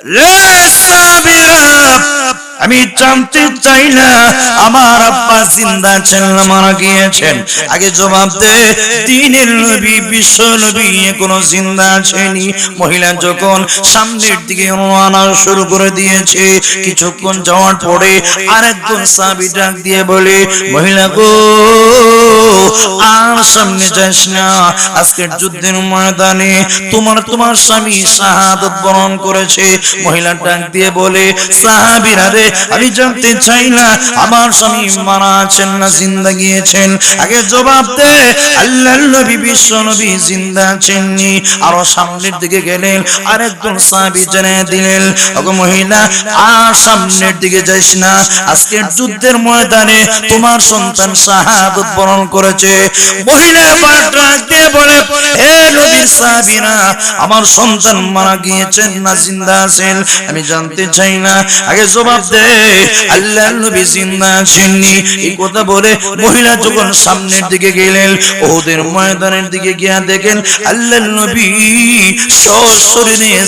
রে সাবিরা আমি জানতে চাই না, আমার আব্বা জিন্দা আছেন না মারা গিয়েছেন। আগে জবাব দে, দিনের নবী, বিশ্ব নবী কোনো জিন্দা আছেনি মহিলা যখন সামনের দিকে রওনা শুরু করে দিয়েছে, কিছুক্ষণ যাওয়ার পরে আরেকজন সাবি ডাক দিয়ে বলে, মহিলা গো, আর সামনে যাস না, আজকের যুদ্ধের ময়দানে তোমার তোমার স্বামী শাহাদত বরণ করেছে। মহিলা ডাক দিয়ে বলে, সাহাবিরা রে আমি জানতে চাই না, আমার স্বামী মারা আছেন না, জিন্দা গিয়েছেন। আগে জবাব দে আল্লাহ নবী, বিশ্ব নবী জিন্দা আছেননি। আরও সামনের দিকে গেলেন, আরেকজন সাহাবি জানিয়ে দিলেন, ওগো মহিলা, আর সামনের দিকে যাইস না। আজকের যুদ্ধের ময়দানে তোমার সন্তান শাহাদত বরণ করেছে। মহিলা আবার ডাক দিয়ে বলে হে নবীর সাহাবীরা, আমার সন্তান মারা গিয়েছেন না, জিন্দা আছেন। আমি জানতে চাই না। আগে জবাব দে আল্লাহ নবী জিন্দা এই কথা বলে মহিলা যখন সামনের দিকে গেলেন, ওদের ময়দানের দিকে গিয়া দেখেন নবী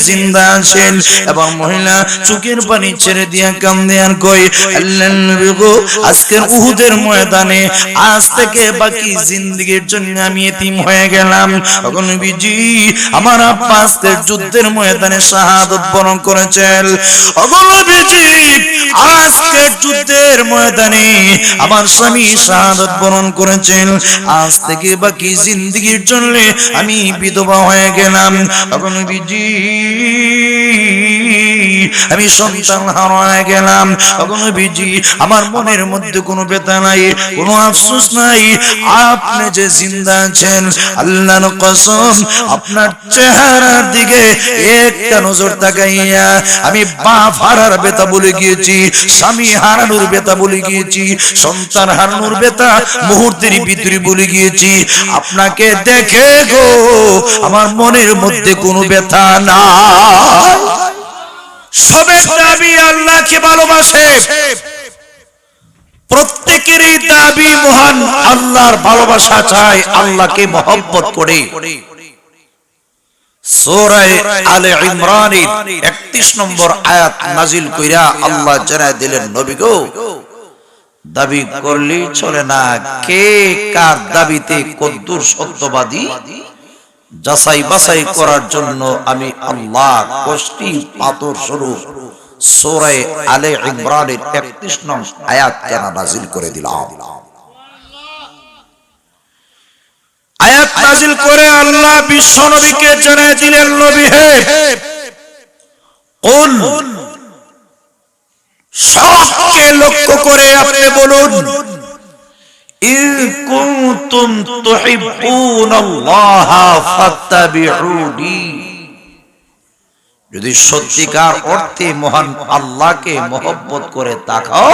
জিন্দা আছেন এবং মহিলা চোখের পানি ছেড়ে দিয়া কান্দে আর কই নবী গো, আজকের উহুদের ময়দানে আজ থেকে বাকি জিন্দগির জন্য আমি এতিম হয়ে গেলাম। আমার যুদ্ধের ময়দানে শাহাদত বরণ করেছেন। আজকের যুদ্ধের ময়দানে আমার স্বামী শাহাদত বরণ করেছেন। আজ থেকে বাকি জিন্দগির জন্য আমি বিধবা হয়ে গেলাম। তখন নবীজি আমি সন্তান হারায় গেলাম। নবীজি, আমার মনের মধ্যে কোনো ব্যথা নাই, কোনো আফসোস নাই। আপনি যে জিন্দা আছেন, আল্লাহর কসম, আপনার চেহারার দিকে একটা নজর তাকাইয়া আমি বাপ হারার বেতা বলে গিয়েছি, স্বামী হারানোর বেতা বলে গিয়েছি, সন্তান হারানোর বেতা মুহূর্তের ভিতরে বলে গিয়েছি, আপনাকে দেখে গো, আমার মনের মধ্যে কোনো ব্যথা না সবে দাবি আল্লাহকে ভালোবাসে। প্রত্যেকেরই দাবি মহান আল্লাহর ভালোবাসা চায়, আল্লাহকে মহব্বত করে। সূরায়ে আলে ইমরানের 31 নম্বর আয়াত নাজিল কইরা আল্লাহ দিলেন গো, দাবি করলেই চলে না। কে কার দাবিতে কদ্দুর সত্যবাদী? যাচাই বাছাই করার জন্য আমি আল্লাহ কষ্টি পাথর স্বরূপ সূরায়ে আলে ইমরানের 31 নং আয়াত কেন নাজিল করে দিলাম। আয়াত নাজিল করে আল্লাহ বিশ্ব নবীকে জানিয়ে দিলেন, নবী হে। কুল, সবকে লক্ষ্য করে আপনি বলুন। যদি সত্যিকার অর্থে মহান আল্লাহকে মহব্বত করে তাকাও,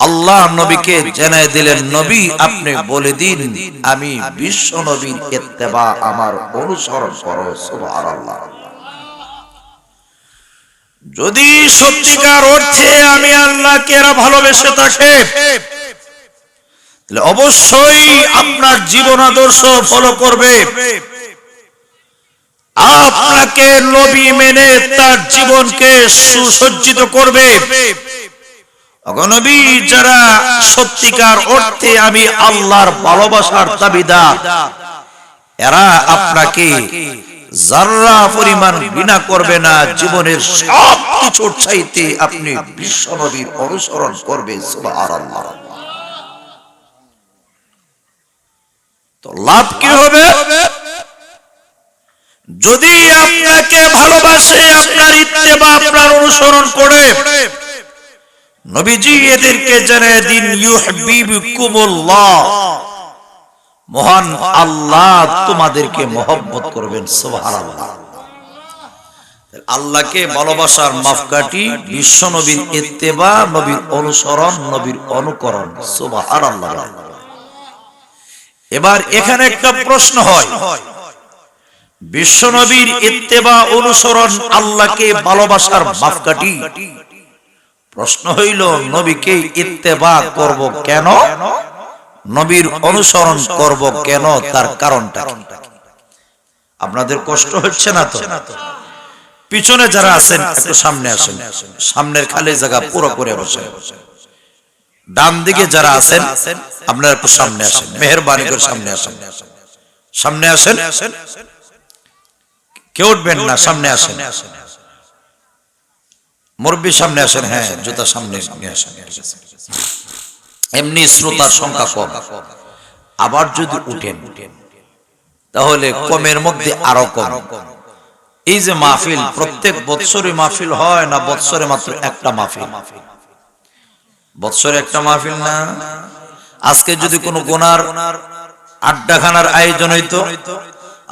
আল্লাহ নবীকে জানাই দিলেন, নবী, আপনি বলে দিন, আমি বিশ্ব নবীর ইত্তেবা, আমার অনুসরণ করো, সুবহানাল্লাহ। যদি সত্যিকার অর্থে আমি আল্লাহকে এরা ভালোবেসে থাকে তাহলে অবশ্যই আপনার জীবন আদর্শ ফলো করবে। আপনাকে নবী মেনে তার জীবনকে সুসজ্জিত করবে। অগনবী যারা সত্যিকার অর্থে আমি আল্লাহর ভালোবাসার দাবিদার এরা আপনাকে যারা পরিমাণ বিনা করবে না জীবনের সব কিছুর চাইতে আপনি বিশ্ব নবীর অনুসরণ করবে সুবহানাল্লাহ। তো লাভ কি হবে? যদি আপনাকে ভালোবাসে, আপনার ইত্তেবা আপনার অনুসরণ করে, নবীজি এদেরকে জানায় দিন ইউহিব্বুকুমুল্লাহ মহান আল্লাহ তোমাদেরকে মহব্বত করবেন, সুবহানাল্লাহ। আল্লাহকে ভালোবাসার মাপকাঠি বিশ্ব নবীর ইত্তেবা, নবীর অনুসরণ, নবীর অনুকরণ, সুবহানাল্লাহ। এবার এখানে একটা প্রশ্ন হয়। বিশ্ব নবীর ইত্তেবা অনুসরণ আল্লাহকে ভালোবাসার মাপকাঠি। প্রশ্ন হইল, নবীকে ইত্তেবা করব কেন? নবীর অনুসরণ করব কেন? তার কারণটা? আপনাদের কষ্ট হচ্ছে না তো? পিছনে যারা আছেন, একটু সামনে আসেন। সামনের খালি জায়গা পুরো করে বসে ডান দিকে যারা আছেন আপনারা একটু সামনে আসেন মেহরবানি করে সামনে আসেন। সামনে আসেন। কেউ উঠবেন না সামনে আসেন। মুরব্বী সামনে আসেন হ্যাঁ জুতা সামনে নিয়ে আসেন। এমনি শ্রোতার সংখ্যা কম। আবার যদি উঠেন তাহলে কমের মধ্যে আরও কম। এই যে মাহফিল প্রত্যেক বৎসরে মাহফিল হয় না বৎসরে মাত্র একটা মাহফিল। বৎসরে একটা মাহফিল না। আজকে যদি কোনো গোনার আড্ডাখানার আয়োজন হইতো,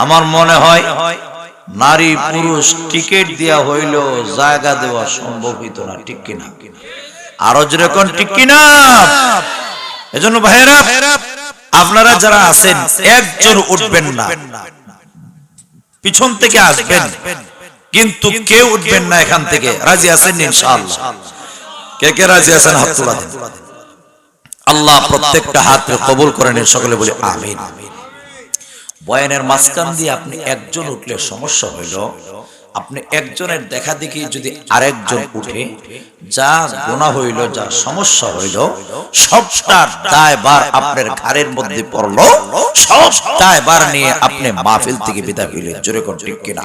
আমার মনে হয় নারী পুরুষ টিকিট দেওয়া হইল জায়গা দেওয়া সম্ভব হইতো না, ঠিক কিনা? আরও যেরকম ঠিক কিনা? এজন্য ভাইয়েরা, আপনারা যারা আছেন, একজন উঠবেন না। পিছন থেকে আসবেন, কিন্তু কেউ উঠবেন না এখান থেকে। রাজি আছেন ইনশাআল্লাহ। কে কে রাজি আছেন? হাত তোলা দেন। আল্লাহ প্রত্যেকটা হাত কবুল করেন সকলে বলে আমিন। বয়ানের মাঝখান দিয়ে আপনি একজন উঠলে সমস্যা হইল, আপনি একজনের দেখা দেখি যদি আরেকজন উঠে, যা গোনা হইল, যা সমস্যা হইল, সবটা দায়বার আপনার ঘাড়ের মধ্যে পড়ল সব দায়বার নিয়ে আপনি মাহফিল থেকে বিদায় হইলেন। জোরে কোন ঠিক কিনা?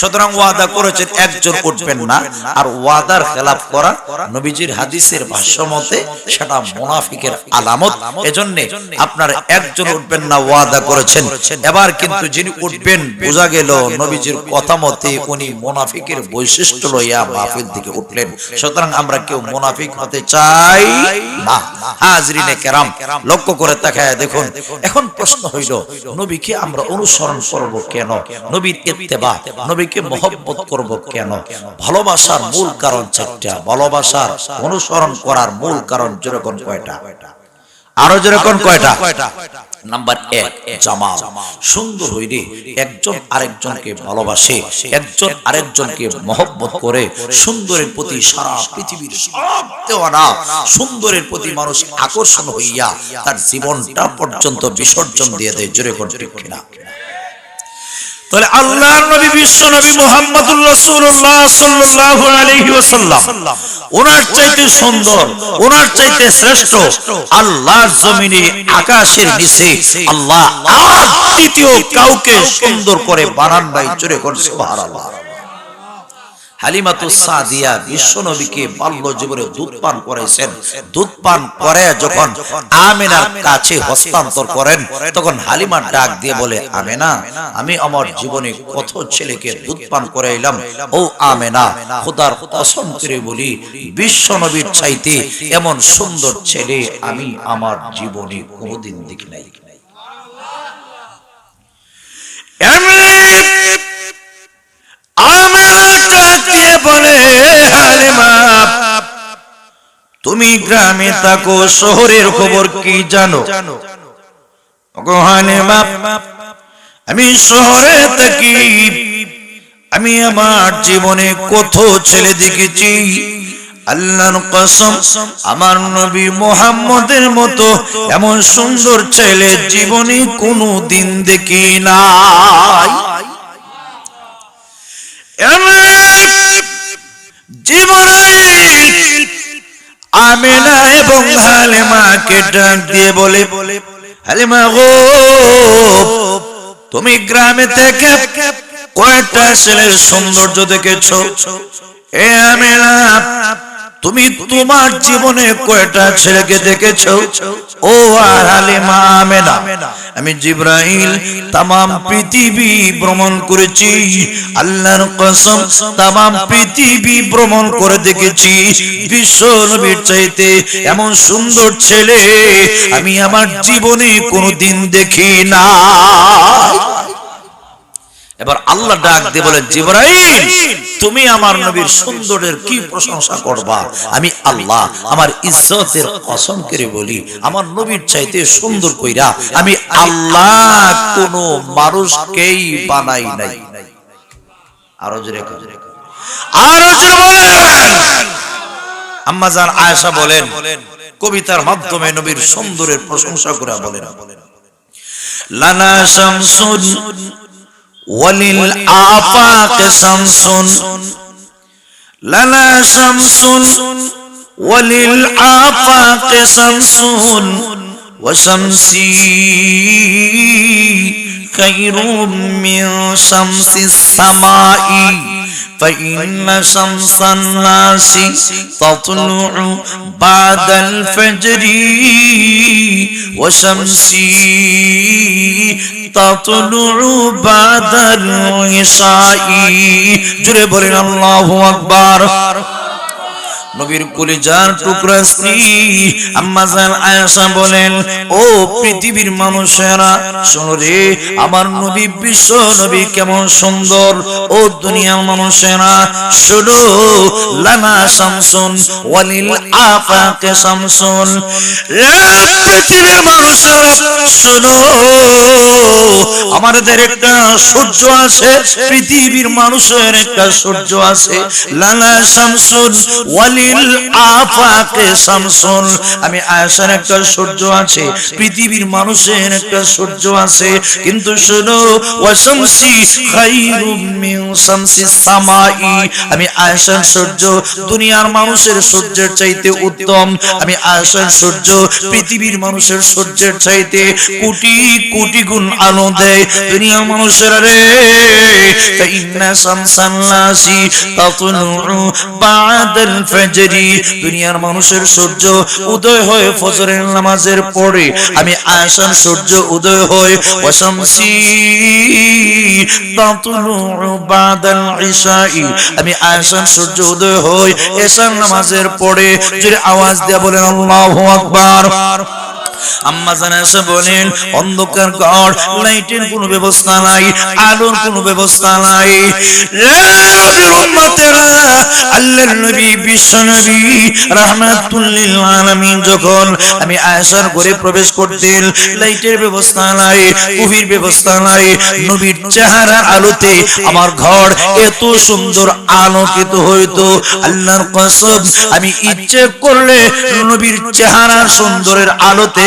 সুতরাং ওয়াদা করেছেন একজন উঠবেন না। আর ওয়াদার খেলাফ করা নবীজির হাদিসের ভাষ্য মতে সেটা মুনাফিকের আলামত। এজন্য আপনার একজন উঠবেন না, ওয়াদা করেছেন। এবার কিন্তু যিনি উঠবেন, বোঝা গেল নবীজির কথা মতে উনি মুনাফিকের বৈশিষ্ট্য লইয়া মাহফিল থেকে উঠলেন। সুতরাং আমরা কেউ মুনাফিক হতে চাই না। হাজরিনে কেরাম, লক্ষ্য করে তাকায় দেখুন, এখন প্রশ্ন হইল, নবীকে আমরা অনুসরণ করব কেন? নবীর ইত্তেবা নবীকে মহব্বত করব কেন? ভালোবাসার মূল কারণ চারটা। ভালোবাসার অনুসরণ করার মূল কারণ যেরকম কয়টা? আরও যেরকম কয়টা? নাম্বার এক, জামাল। সুন্দর হইলে একজন আরেকজনকে ভালোবাসে, একজন আরেকজনকে মহব্বত করে, সুন্দরের প্রতি সারা পৃথিবীর সব দেওয়ানা, সুন্দরের প্রতি মানুষ আকর্ষণ হইয়া তার জীবনটা পর্যন্ত বিসর্জন দিয়ে দেয় জোরে ঠিক কিনা? তাহলে নবী বিশ্ব নবী ওনার চাইতে সুন্দর, ওনার চাইতে শ্রেষ্ঠ আল্লাহর জমিনে, আকাশের নিচে আল্লাহ আর তৃতীয় কাউকে সুন্দর করে বানান ভাই চুরে করে সুবহানাল্লাহ। হালিমাতু সাদিয়া বিশ্ব নবীকে বাল্য জীবনে দুধ পান করাইছেন দুধ পান করে যখন আমেনার কাছে হস্তান্তর করেন তখন হালিমা ডাক দিয়ে বলে আমেনা আমি আমার জীবনে কত ছেলেকে দুধ পান করাইলাম? ও আমেনা খোদার কসম করে বলি বিশ্ব নবীর চাইতে এমন সুন্দর ছেলে আমি আমার জীবনে কোনোদিন দেখি নাই। বলে তুমি গ্রামে থাকো, শহরের খবর কি জানো? হালিমা আমি শহরে থাকি। আমি আমার জীবনে কত ছেলে দেখেছি। আল্লাহর কসম, আমার নবী মোহাম্মদের মতো এমন সুন্দর ছেলে জীবনে কোনো দিন দেখি নাই। জীবনে আমেনা এবং হালেমাকে ডাক দিয়ে বলে, হালেমা গো, তুমি গ্রামে থেকে কয়টা ছেলের সৌন্দর্য দেখেছ? এ আমেনা, তুমি তোমার জীবনে কয়টা ছেলেকে দেখেছ? ও আর হালিমা আমি জিব্রাইল তামাম পৃথিবী ভ্রমণ করেছি, আল্লাহর কসম তামাম পৃথিবী ভ্রমণ করে দেখেছি, বিশ্ব নবীর চাইতে এমন সুন্দর ছেলে আমি আমার জীবনে কোনোদিন দেখি না এবার আল্লাহ ডাক দিয়ে বলেন জিব্রাইল তুমি আমার নবীর সুন্দরের কি প্রশংসা করবা? আমি আল্লাহ আমার ইজ্জতের কসম করে বলি আমার নবীর চাইতে সুন্দর কইরা আমি আল্লাহ কোন মানুষকেই বানাই নাই। আরও জোরে আরও জোরে বলেন। আম্মা জান আয়েশা বলেন কবিতার মাধ্যমে নবীর সুন্দরের প্রশংসা করে বলেন। লানা শামসুন وللآفاق شمس. لنا شمس وللآفاق شمس وشمسي خير من شمس السماء. فإن شمس الناس تطلع بعد الفجر وشمسي تطلع بعد العشاء جري بولين الله أكبر নবীর কলিজার টুকরা স্ত্রী আম্মাজান আয়েশা বলেন, ও পৃথিবীর মানুষেরা, শোনো রে, আমার নবী বিশ্ব নবী কেমন সুন্দর। ও দুনিয়ার মানুষেরা, শোনো, লানা শামসুন, ওয়ালিল আফাকে শামসুন। রে পৃথিবীর মানুষেরা, শোনো, আমাদের একটা সূর্য আছে, পৃথিবীর মানুষের একটা সূর্য আছে, লানা শামসুন আমি আয়েশার একটা সূর্য আছে, পৃথিবীর মানুষের একটা সূর্য আছে। কিন্তু শোনো আমি সূর্য দুনিয়ার মানুষের সূর্যের চাইতে উত্তম। আমি সূর্য পৃথিবীর মানুষের সূর্যের চাইতে কোটি কোটি গুণ আলো দেয়। দুনিয়ার মানুষেরা রে নাসি তাতলু বাদাল ফাজরি দুনিয়ার মানুষের সূর্য উদয় হয় ফজরের নামাজের পরে। আমি আসান সূর্য উদয় হয় ওয়াশামসি তাতলু বাদাল ইশাই আমি আসান সূর্য উদয় হয় এশার নামাজের পরে। যদি আওয়াজ দেয়া বলেন, আল্লাহু আকবার। আম্মা জানা এসে বলেন, অন্ধকার ঘর, লাইটের কোনো ব্যবস্থা নাই, আলোর কোনো ব্যবস্থা নাই। নবী, বিশ্ব নবী যখন আমি ঘরে প্রবেশ করতেন, লাইটের ব্যবস্থা নাই কুফির ব্যবস্থা নাই, নবীর চেহারা আলোতে আমার ঘর এত সুন্দর আলোকিত হইতো। আল্লাহর কসম, আমি ইচ্ছে করলে নবীর চেহারা সুন্দরের আলোতে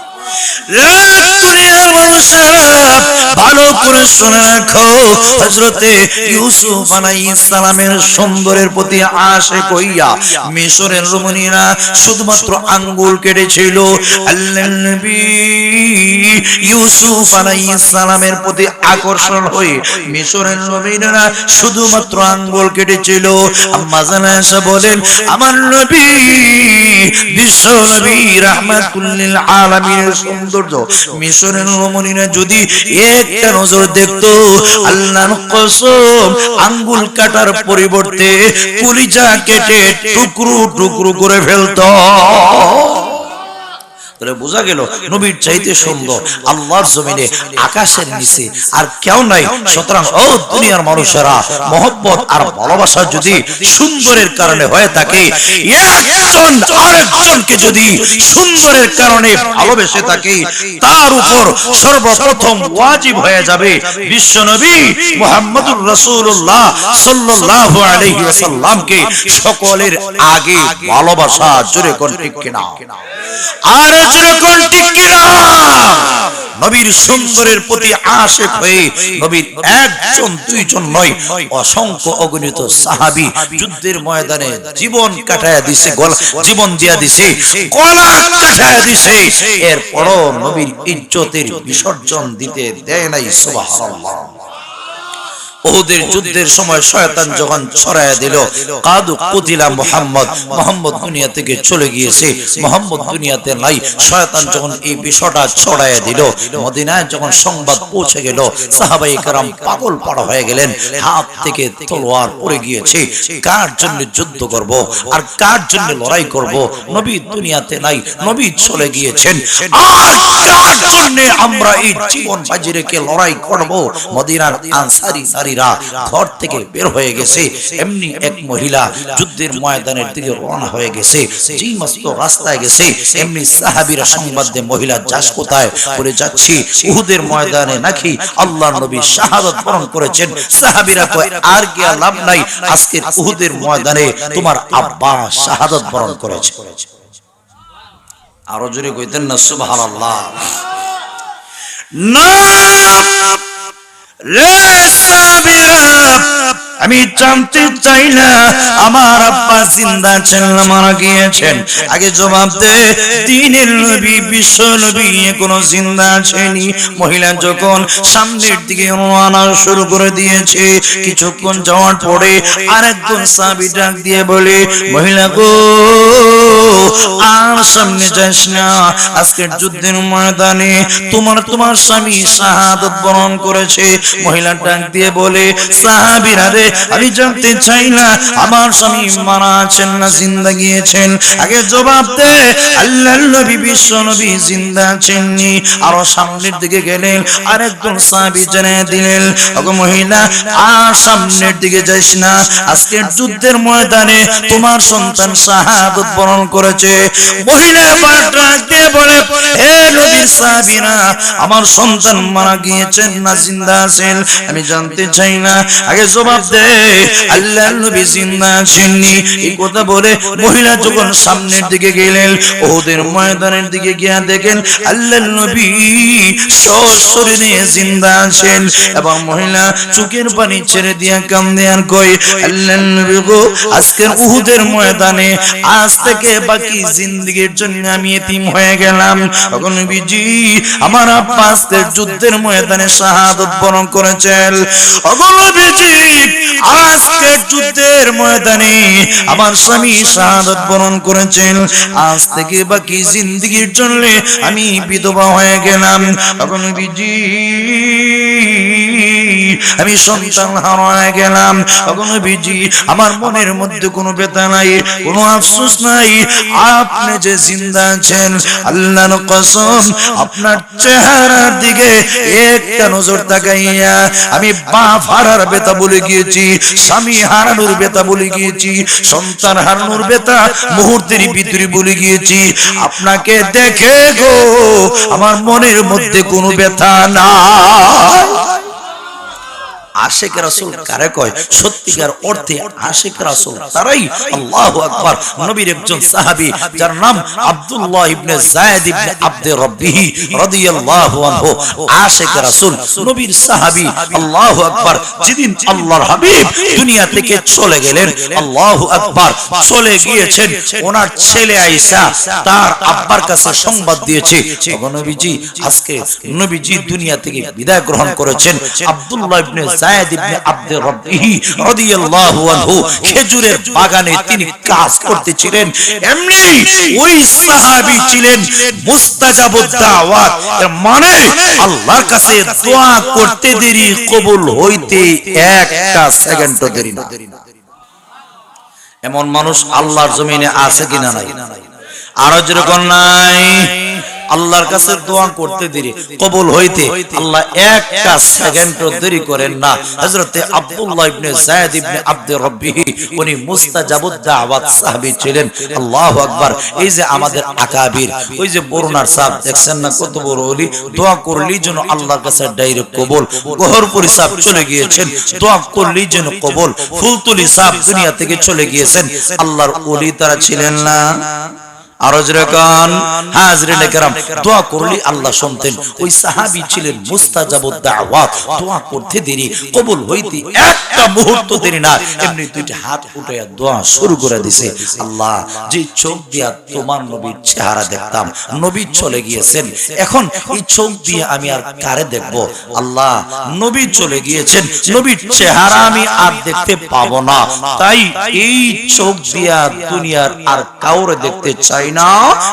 ভালো করে শুনে রাখো। হজরতে ইউসুফ আলাইহিস সালামের সুন্দরের প্রতি কইয়া মিশরের রমণীরা শুধুমাত্র আঙ্গুল কেটেছিল। ইউসুফ আলাইহিস সালামের প্রতি আকর্ষণ হয়ে মিশরের রমণীরা শুধুমাত্র আঙ্গুল কেটেছিল। আম্মা জানাসা বলেন, আমার নবী বিশ্ব নবী রাহমাতুল লিল সৌন্দর্য। মিশরের রমণীরা যদি একটা নজর দেখতো, আল্লাহর কসম, আঙ্গুল কাটার পরিবর্তে কুলিজা কেটে টুকরো টুকরো করে ফেলতো। তাহলে বোঝা গেল নবীর চাইতে সুন্দর আল্লাহর জমিনে আকাশের নিচে আর কেউ নাই। সুতরাং ও দুনিয়ার মানুষেরা মহব্বত আর ভালোবাসা যদি সুন্দরের কারণে হয়ে থাকে একজন আরেকজনকে যদি সুন্দরের কারণে ভালোবেসে থাকে তার উপর সর্বপ্রথম ওয়াজিব হয়ে যাবে বিশ্ব নবী মুহাম্মদুর রাসূলুল্লাহ সাল্লাল্লাহু আলাইহি ওয়াসাল্লামকে সকলের আগে ভালোবাসা জোরে কোন। ঠিক কিনা। আর নবীর সুন্দরের প্রতি হয়ে নবীর একজন, দুইজন নয়, অসংখ্য অগণিত সাহাবী যুদ্ধের ময়দানে জীবন কাটায়া দিছে, গলা জীবন দিয়া দিছে, গলা দিছে। এরপরও নবীর ইজ্জতের বিসর্জন দিতে দেয় নাই, সুবহানাল্লাহ। ওহুদের যুদ্ধের সময় শয়তান যখন ছড়ায় দিল, কাদু কুতিলা মোহাম্মদ মোহাম্মদ দুনিয়া থেকে চলে গিয়েছে, মোহাম্মদ দুনিয়াতে নাই। শয়তান যখন এই বিষয়টা ছড়ায় দিল, মদিনায় যখন সংবাদ পৌঁছে গেল সাহাবাই কারাম পাগল পাড়া হয়ে গেলেন, হাত থেকে তলোয়ার পড়ে গিয়েছে, কার জন্য যুদ্ধ করব, আর কার জন্য লড়াই করব? নবী দুনিয়াতে নাই, নবী চলে গিয়েছেন। আর আমরা এই জীবন বাজি রেখে লড়াই করব? মদিনার আনসারি নারী নারীরা ঘর থেকে বের হয়ে গেছে। এমনি এক মহিলা যুদ্ধের ময়দানের দিকে রওনা হয়ে গেছে। যেই মাস্ত রাস্তায় গেছে। এমনি সাহাবীরা সংবাদ দেয় মহিলা যাস কোথায়? বলে, যাচ্ছি। উহুদের ময়দানে নাকি আল্লাহর নবী শাহাদাত বরণ করেছেন। সাহাবীরা কয়, আর গিয়া লাভ নাই। আজকের উহুদের ময়দানে তোমার আব্বা শাহাদাত বরণ করেছে। আরও জোরে কইতেন না, সুবহানাল্লাহ। না রে সাহাবীরা আমি জানতে চাই না, আমার আব্বা জিন্দা আছেন না, মারা গিয়েছেন। আগে জবাব দে, দিনের নবী, বিশ্ব নবী কোনো জিন্দা আছেনি মহিলা যখন সামনের দিকে রওনা শুরু করে দিয়েছে, কিছুক্ষণ যাওয়ার পরে আরেকজন সাহাবী ডাক দিয়ে বলে, মহিলা গো, আর সামনে যাস না, আজকের যুদ্ধের ময়দানে তোমার তোমার স্বামী শাহাদত বরণ করেছে। মহিলা ডাক দিয়ে বলে, সাহাবীরা রে আমি জানতে চাই না আমার স্বামী মারা আছেন না জিন্দা গিয়েছেন। আগে জবাব দে আল্লাহর নবী বিশ্ব নবী জিন্দা আছেননি। আরও সামনের দিকে গেলেন আরেকজন সাহাবী জানিয়ে দিলেন ওগো মহিলা আর সামনের দিকে যাইস না। আজকের যুদ্ধের ময়দানে তোমার সন্তান শাহাদত বরণ করেছে। মহিলা ডাক দিয়ে সাহাবীরা আমার সন্তান মারা গিয়েছেন না, জিন্দা আছেন। আমি জানতে চাই না। আগে জবাব দে। আল্লাহ নবী জিন্দা আছেননি। এই কথা বলে মহিলা যখন সামনের দিকে গেলেন ওদের ময়দানের দিকে গিয়া দেখেন আল্লাহ নবী শরীরে জিন্দা আছেন। এবং মহিলা চোখের পানি ছেড়ে দিয়া কাম দেয়ার কই আল্লাহ নবী গো, আজকের উহুদের ময়দানে আজ থেকে বাকি জিন্দগির জন্য আমি এতিম হয়ে গেলাম। তখন নবীজি আমার আব্বা যুদ্ধের ময়দানে শাহাদত বরণ করেছেন। অগলবিজি আজকে যুদ্ধের ময়দানে আমার স্বামী শাহাদত বরণ করেছেন। আজ থেকে বাকি জিন্দগির জন্য আমি বিধবা হয়ে গেলাম। তখন আমি সন্তান হারায় গেলাম। বিজি আমার মনের মধ্যে কোনো বেতা নাই, কোনো আফসোস নাই। আপনি যে জিন্দা আছেন, আল্লাহর কসম, আপনার চেহারার দিকে একটা নজর তাকাইয়া আমি বাপ হারার বেতা বলে গিয়েছি, স্বামী হারানোর বেতা বলে গিয়েছি, সন্তান হারানোর বেতা মুহূর্তের ভিতরে বলে গিয়েছি। আপনাকে দেখে গো, আমার মনের মধ্যে কোনো ব্যথা না আশেক রাসূল কারে কয়? সত্যিকার অর্থে আশেক রাসূল তারাই আল্লাহু আকবার। নবীর একজন সাহাবী যার নাম আব্দুল্লাহ ইবনে যায়েদ ইবনে আব্দে রব্বিহি রাদিয়াল্লাহু আনহু। আশেক রাসূল নবীর সাহাবী আল্লাহু আকবার। যেদিন আল্লাহর হাবিব দুনিয়া থেকে চলে গেলেন আল্লাহু আকবার। চলে গিয়েছেন ওনার ছেলে আয়েশা। তার আব্বার কাছে সংবাদ দিয়েছে। নবীজি আজকে নবীজি দুনিয়া থেকে বিদায় গ্রহণ করেছেন আব্দুল্লাহ ইবনে যায়েদ ইবনে রাদিয়াল্লাহু আনহু খেজুরের বাগানে তিনি কাজ করতেছিলেন। এমনি ওই সাহাবী ছিলেন মুস্তাজাবুদ দাওয়াত এর মানে আল্লাহর কাছে দোয়া করতে দেরি, কবুল হইতে একটা সেকেন্ডও দেরি না। এমন মানুষ আল্লাহর জমিনে আছে কিনা নাই? আরও যেরকম নাই। আল্লাহর কাছে দোয়া করতে দেরি, কবুল হইতে। আল্লাহ একটা সেকেন্ড দেরি করেন না। হযরতে আব্দুল্লাহ ইবনে যায়েদ ইবনে আব্দে রব্বিহি, উনি মুস্তাজাবুদ দাওয়াত সাহাবী ছিলেন। আল্লাহু আকবার। এই যে আমাদের আকাবির, ওই যে বরুণার সাহেব দেখছেন না কত বড় ওলি দোয়া করলেই যেন আল্লাহর কাছে ডাইরেক্ট কবুল। গহরপুরি সাহেব চলে গিয়েছেন, দোয়া করলেই যেন কবুল। ফুলতুলি সাহেব দুনিয়া থেকে চলে গিয়েছেন। আল্লাহর ওলি তারা ছিলেন না। আরও যেরকম হাজরিনে কেরাম দোয়া করলে আল্লাহ শুনতেন। ওই সাহাবী ছিলেন মুস্তাজাবুদ দাওয়াত। দোয়া করতে দেরি কবুল হইতে একটা মুহূর্ত দেরি না। এমনি দুইটা হাত উঠাইয়া দোয়া শুরু করে দিছে। আল্লাহ যে চোখ দিয়া তোমার নবীর চেহারা দেখতাম। নবী চলে গিয়েছেন। এখন এই চোখ দিয়ে আমি আর কারে দেখব? আল্লাহ নবী চলে গিয়েছেন। নবীর চেহারা আমি আর দেখতে পাবো না। তাই এই চোখ দিয়া দুনিয়ার আর কাউরে দেখতে চাই না,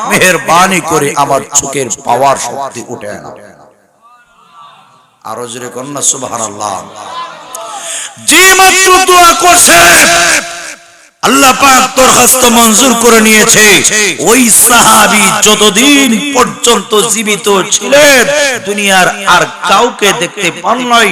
মেহরবানি করে আমার চোখের পাওয়ার শক্তি উঠে না। আরও জোরে কন্যা সুবাহ যে মাত্র দোয়া করছে আল্লাহ পাক দরখাস্ত মঞ্জুর করে নিয়েছে। ওই সাহাবী যতদিন পর্যন্ত জীবিত ছিলেন, দুনিয়ার আর কাউকে দেখতে পান নাই,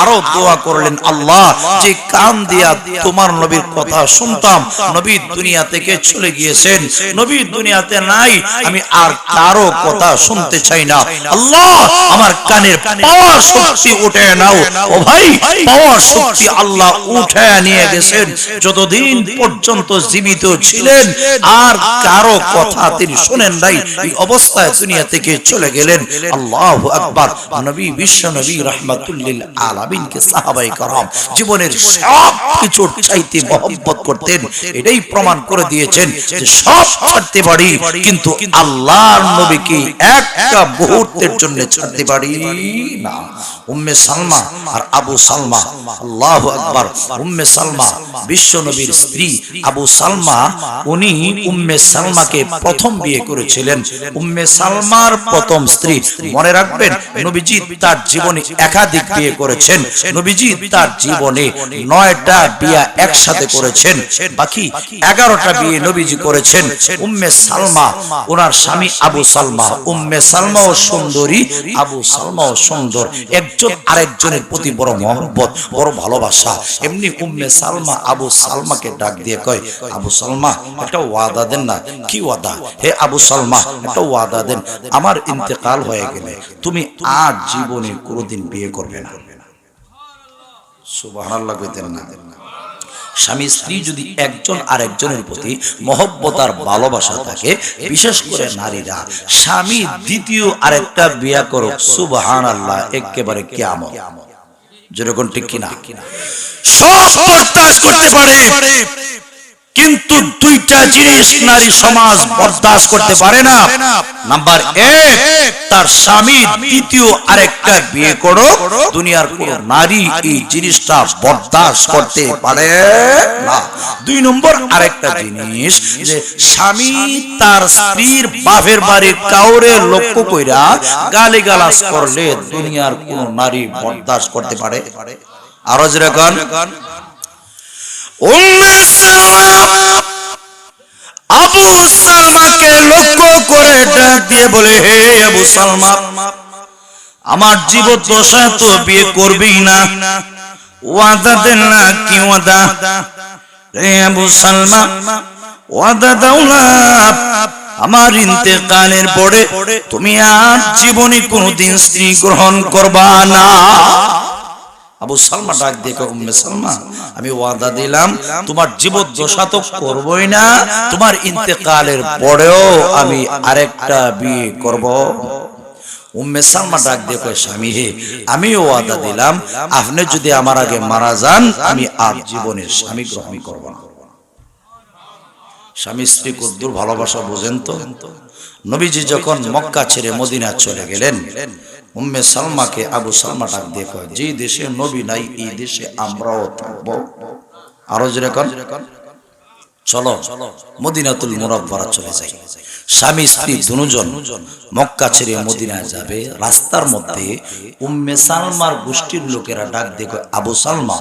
আরও দোয়া করলেন আল্লাহ, যে কান দিয়া তোমার নবীর কথা শুনতাম, নবী দুনিয়া থেকে চলে গিয়েছেন, নবী দুনিয়াতে নাই, আমি আর কারও কথা শুনতে চাই না। আল্লাহ, আমার কানের পাওয়ার শক্তি উঠে নাও। ও ভাই, পাওয়ার শক্তি আল্লাহ উঠে নিয়ে গেছেন। যতদিন পর্যন্ত জীবিত ছিলেন। আর কারও কথা তিনি শোনেন নাই। এই অবস্থায় দুনিয়া থেকে চলে গেলেন। আল্লাহ আকবর। নবী, বিশ্ব নবী রহমাতুল্লিল আলামিনকে সাহাবাই কারাম জীবনের সব কিছুর চাইতে মহব্বত করতেন। এটাই প্রমাণ করে দিয়েছেন যে সব ছাড়তে পারি, কিন্তু আল্লাহর নবীকে একটা মুহূর্তের জন্য ছাড়তে পারি না। উম্মে সালমা আর আবু সালমা। আল্লাহ আকবর। উম্মে সালমা বিশ্ব নবীর স্ত্রী আবু সালমা, উনি উম্মে সালমাকে প্রথম বিয়ে করেছিলেন। উম্মে সালমার প্রথম স্ত্রী, মনে রাখবেন, নবীজি তার জীবনে একাধিক বিয়ে করেছেন। নবীজি তার জীবনে নয়টা বিয়া একসাথে করেছেন, বাকি এগারোটা বিয়ে নবীজি করেছেন। উম্মে সালমা, ওনার স্বামী আবু সালমা। উম্মে সালমাও সুন্দরী, আবু সালমাও সুন্দর। একজন আরেকজনের প্রতি বড় মহব্বত, বড় ভালোবাসা। এমনি উম্মে সালমা আবু সালমাকে ডাক দিয়ে কয়, আবু সালমা, একটা ওয়াদা দেন না। কি ওয়াদা? হে আবু সালমা, একটা ওয়াদা দেন। আমার ইন্তেকাল হয়ে গেলে তুমি আর জীবনে কোনোদিন বিয়ে করবে না। স্বামী স্ত্রী যদি একজন আরেকজনের প্রতি মহব্বত আর ভালোবাসা থাকে, বিশেষ করে নারীরা, স্বামী দ্বিতীয় আরেকটা বিয়া করো সুবহান আল্লাহ একেবারে কেমন যেরকম ঠিক কিনা? সব বরদাস্ত করতে পারে কিন্তু দুইটা জিনিস নারী সমাজ বরদাস্ত করতে পারে না। নাম্বার এক, তার স্বামী দ্বিতীয় আরেকটা বিয়ে করো। দুনিয়ার কোন নারী এই জিনিসটা বরদাস্ত করতে পারে না। দুই নম্বর আরেকটা জিনিস যে স্বামী তার স্ত্রীর বাপের বাড়ির কাউরে লক্ষ্য কইরা গালি গালাজ করলে দুনিয়ার কোন নারী বরদাস্ত করতে পারে। আরও যেরকম আবু সালমাকে লক্ষ্য করে ডাক বলে, হে আবু আমার জীবন দশায় তো বিয়ে করবি না। ওয়াদা দেন না, কি আবু সালমা ওয়াদা দাও না। আমার ইন্তেকালের পরে তুমি আর জীবনে কোনোদিন স্ত্রী গ্রহণ করবা না। আবু সালমা ডাক কয়, উম্মে সালমা আমি ওয়াদা দিলাম তোমার জীবন দশা তো করবই না তোমার ইন্তেকালের পরেও আমি আরেকটা বিয়ে করব। উম্মে সালমা ডাক দিয়ে কয় স্বামী হে আমিও ওয়াদা দিলাম আপনি যদি আমার আগে মারা যান আমি আর জীবনের স্বামী গ্রহণ করব না। স্বামী স্ত্রী কদ্দুর ভালোবাসা বোঝেন তো? নবীজি যখন মক্কা ছেড়ে মদিনা চলে গেলেন উম্মে সালমাকে আবু সালমা ডাক দিয়ে কয় যে দেশে নবী নাই এই দেশে আমরাও থাকব। আরও যেরকম চলো মদিনাতুল মুরাব্বারা চলে যাই। স্বামী স্ত্রী দুজন মক্কা ছেড়ে মদিনায় যাবে। রাস্তার মধ্যে উম্মে সালমার গোষ্ঠীর লোকেরা ডাক কয়, আবু সালমা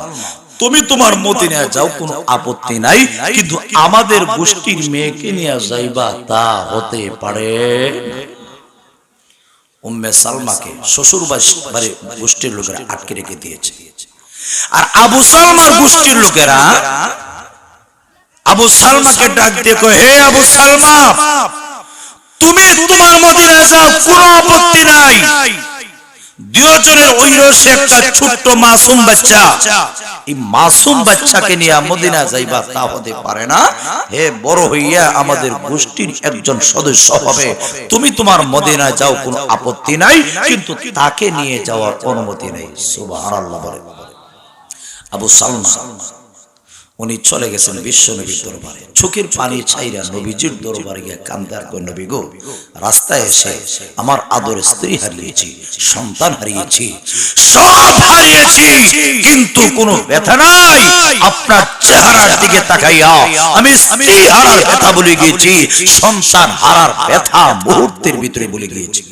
তুমি তোমার মদিনায় যাও কোনো আপত্তি নাই কিন্তু আমাদের গোষ্ঠীর মেয়েকে নিয়ে যাইবা তা হতে পারে। উম্মে সালমাকে শ্বশুর বাড়ি গোষ্ঠীর লোকেরা আটকে রেখে দিয়েছে। আর আবু সালমার গোষ্ঠীর লোকেরা আবু সালমাকে ডাক দিয়ে কয় হে আবু সালমা তুমি তোমার মদিনায় যাও কোনো আপত্তি নাই। দুজনের ঐরসে একটা ছোট্ট মাসুম বাচ্চা। এই মাসুম বাচ্চাকে নিয়ে মদিনা যাইবা তা হতে পারে না। হে বড় হইয়া আমাদের গোষ্ঠীর একজন সদস্য হবে। তুমি তোমার মদিনা যাও কোনো আপত্তি নাই কিন্তু তাকে নিয়ে যাওয়ার অনুমতি নেই। সুবহানাল্লাহ বলে। আবু সালমা। উনি চলে গেছেন বিশ্ব নবীর দরবারে। চোখের পানি ছাইরা নবীজির দরবারে গিয়ে কান্দার কই নবী গো, রাস্তায় এসে আমার আদর স্ত্রী হারিয়েছি, সন্তান হারিয়েছি, সব হারিয়েছি, কিন্তু কোনো ব্যথা নাই। আপনার চেহারার দিকে তাকাইয়া আমি স্ত্রী হারার ব্যথা বলে গিয়েছি, সন্তান হারার ব্যথা মুহূর্তের ভিতরে বলে গিয়েছি।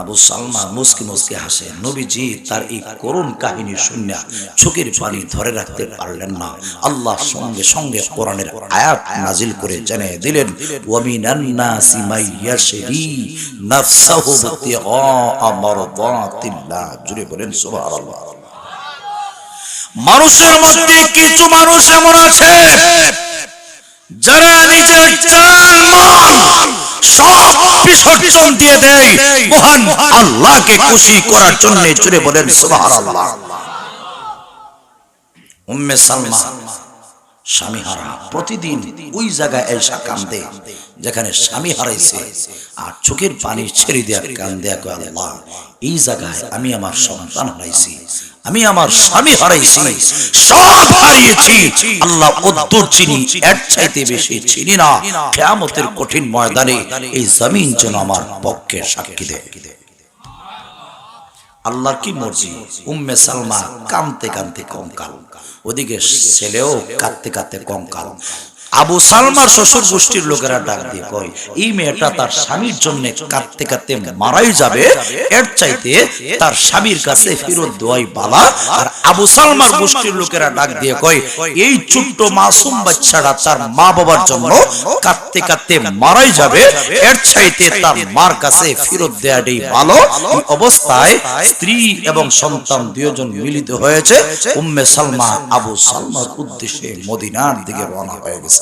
আবু সালমা মুসকি মুসকি হাসে। নবীজি তার এই করুণ কাহিনী শুনিয়া চোখের পানি ধরে রাখতে পারলেন না। আল্লাহ সঙ্গে সঙ্গে কোরআনের আয়াত নাজিল করে জানিয়ে দিলেন, ওয়ামিনান নাসি মাই ইয়াশরি নাফসাহু বলেন, সুবহানাল্লাহ। মানুষের মধ্যে কিছু মানুষ এমন আছে যারা নিজের সব দিয়ে দেয়, মহান আল্লাহকে খুশি করার জন্য জুড়ে বলেন, সুবহানাল্লাহ। উম্মে সালমা স্বামী হারা প্রতিদিন ওই জায়গায় এসা কান্দে, যেখানে স্বামী হারাইছে, আর চোখের পানি ছেড়ে দেয়া এই জায়গায় আমি আমার সন্তান হারাইছি আমি আমার স্বামী হারাইছি, সব হারিয়েছি। আল্লাহ অদ্দুর চিনি, এর চাইতে বেশি চিনি না। কেয়ামতের কঠিন ময়দানে এই জমিন যেন আমার পক্ষে সাক্ষী দেয়। আল্লাহর কি মর্জি? উম্মে সালমা কানতে কানতে কঙ্কাল। ওদিকে ছেলেও কাঁদতে কাঁদতে কঙ্কাল। আবু সালমার শ্বশুর গোষ্ঠীর লোকেরা ডাক দিয়ে কয়, এই মেয়েটা তার স্বামীর জন্য কাঁদতে কাঁদতে মারাই যাবে। এর চাইতে তার স্বামীর কাছে ফেরত দেওয়াই বালা। আর আবু সালমার গোষ্ঠীর লোকেরা ডাক দিয়ে কয়, এই ছোট্ট মাসুম বাচ্চাটা তার মা বাবার জন্য কাঁদতে কাঁদতে মারাই যাবে। এর চাইতে তার মার কাছে ফেরত দেওয়াটাই ভালো। অবস্থায় স্ত্রী এবং সন্তান দুজন মিলিত হয়েছে। উম্মে সালমা আবু সালমার উদ্দেশ্যে মদিনার দিকে রওনা হয়ে গেছে।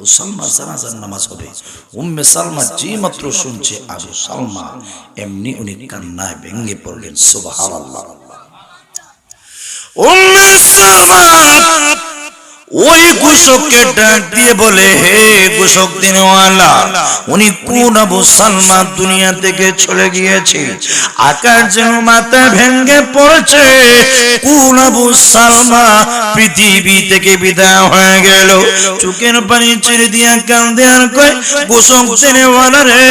আবু সালমা জানাজার নামাজ হবে। উম্মে সালমা যে মাত্র শুনছে আবু সালমা, এমনি উনি কান্নায় ভেঙে পড়লেন, সুবহানাল্লাহ। উম্মে সালমা ওই কুশককে ডাক দিয়ে বলে, হে কুশক দিনওয়ালা, উনি কোন আবু সালমা দুনিয়া থেকে চলে গিয়েছে। আকার যেন মাথা ভেঙ্গে পড়ছে। কোন আবু সালমা পৃথিবী থেকে বিদায় হয়ে গেল। চোখের পানি ছেড়ে দিয়া কান্দে আর কয় কুশক দিনওয়ালা রে,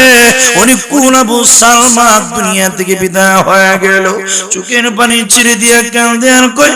উনি কোন আবু সালমা দুনিয়া থেকে বিদায় হয়ে গেল। চোখের পানি ছেড়ে দিয়া কান্দে আর কয়